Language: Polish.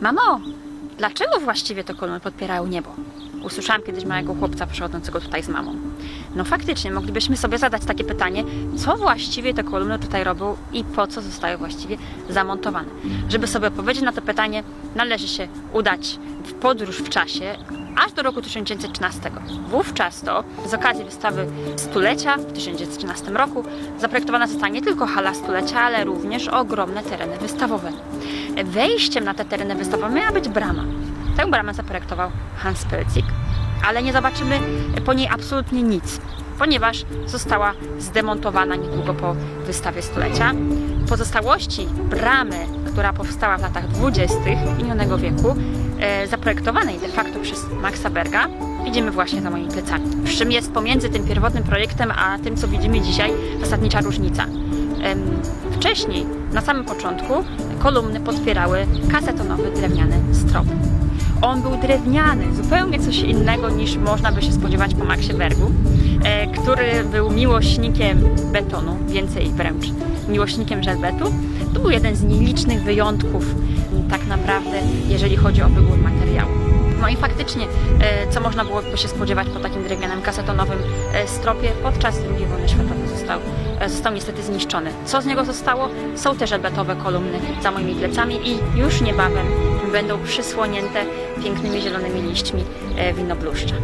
Mamo, dlaczego właściwie te kolumny podpierają niebo? Usłyszałam kiedyś małego chłopca przechodzącego tutaj z mamą. No faktycznie, moglibyśmy sobie zadać takie pytanie, co właściwie te kolumny tutaj robią i po co zostały właściwie zamontowane. Żeby sobie odpowiedzieć na to pytanie, należy się udać w podróż w czasie aż do roku 1913. Wówczas to z okazji wystawy stulecia w 1913 roku zaprojektowana została nie tylko hala stulecia, ale również ogromne tereny wystawowe. Wejściem na te tereny wystawowe miała być brama. Tę bramę zaprojektował Hans Pelcik, ale nie zobaczymy po niej absolutnie nic, ponieważ została zdemontowana niedługo po wystawie stulecia. Pozostałości bramy, która powstała w latach 20. minionego wieku, zaprojektowanej de facto przez Maxa Berga, widzimy właśnie za moimi plecami. Przy czym jest pomiędzy tym pierwotnym projektem, a tym, co widzimy dzisiaj, zasadnicza różnica. Wcześniej, na samym początku, kolumny podpierały kasetonowy drewniany strop. On był drewniany, zupełnie coś innego niż można by się spodziewać po Maxie Bergu, e, który był miłośnikiem betonu, więcej wręcz miłośnikiem żelbetu. To był jeden z nielicznych wyjątków tak naprawdę, jeżeli chodzi o wybór materiału. No i faktycznie, e, co można było by się spodziewać po takim drewnianym kasetonowym e, stropie, podczas II wojny światowej został, został niestety zniszczony. Co z niego zostało? Są te żelbetowe kolumny za moimi plecami i już niebawem będą przysłonięte pięknymi zielonymi liśćmi e, winobluszcza.